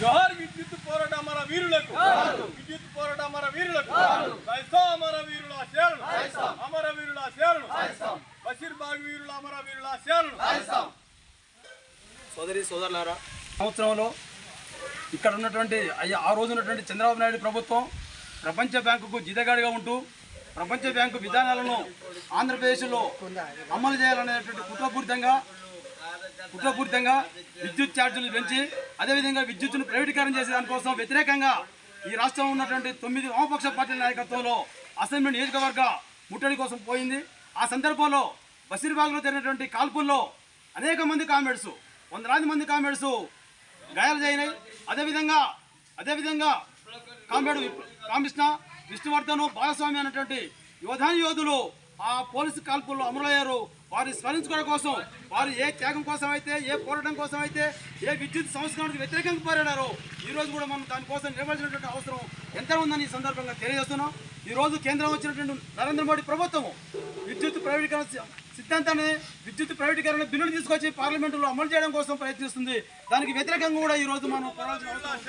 జోహార్ విద్యుత్ పోరాట అమర వీరులకు విద్యుత్ పోరాట అమర వీరులకు అమర వీరుల శరణు అమర వీరుల శరణు బషీర్ బాగ్ వీరుల అమర వీరుల శరణు సోదరి సోదరులారా సంవత్సరంలో ఇక్కడ ఉన్నటువంటి అయ్యా ఆ రోజు ఉన్నటువంటి చంద్రబాబు నాయుడు ప్రభుత్వం ప్రపంచ బ్యాంకుకు జితగాడిగా ఉంటూ ప్రపంచ బ్యాంకు విధానాలను ఆంధ్రప్రదేశ్లో అమలు చేయాలనేటువంటి కుట్రపూరితంగా కుట్రపూరితంగా విద్యుత్ ఛార్జీలు పెంచి అదేవిధంగా విద్యుత్తును ప్రైవేటీకరణ చేసే దానికోసం వ్యతిరేకంగా ఈ రాష్ట్రంలో ఉన్నటువంటి తొమ్మిది వామపక్ష పార్టీల నాయకత్వంలో అసెంబ్లీ నియోజకవర్గ ముట్టడి కోసం పోయింది. ఆ సందర్భంలో బషీర్బాగ్లో జరిగినటువంటి కాల్పుల్లో అనేక మంది కామెంట్స్ వందలాది మంది కామెంట్స్ గాయాలు జరిగినాయి. అదేవిధంగా అదేవిధంగా కామ్రేడ్ రామకృష్ణ విష్ణువర్ధను భాగస్వామి అనేటువంటి యోధాని యోధులు ఆ పోలీసు కాల్పుల్లో అమరులయ్యారు వారిని స్మరించుకోవడం కోసం వారు ఏ త్యాగం కోసం అయితే ఏ పోరాటం కోసం అయితే ఏ విద్యుత్ సంస్కరణకు వ్యతిరేకంగా పోరాడారో ఈ రోజు కూడా మనం దానికోసం నిలబడాల్సినటువంటి అవసరం ఎంత ఉందని ఈ సందర్భంగా తెలియజేస్తున్నాం. ఈ రోజు కేంద్రం వచ్చినటువంటి నరేంద్ర మోడీ ప్రభుత్వం విద్యుత్ ప్రైవేటీకరణ సిద్ధాంతాన్ని విద్యుత్ ప్రైవేటీకరణ బిల్లును తీసుకొచ్చి పార్లమెంటులో అమలు చేయడం కోసం ప్రయత్నిస్తుంది. దానికి వ్యతిరేకంగా కూడా ఈ రోజు మనం పోరాడాల్సిన అవసరం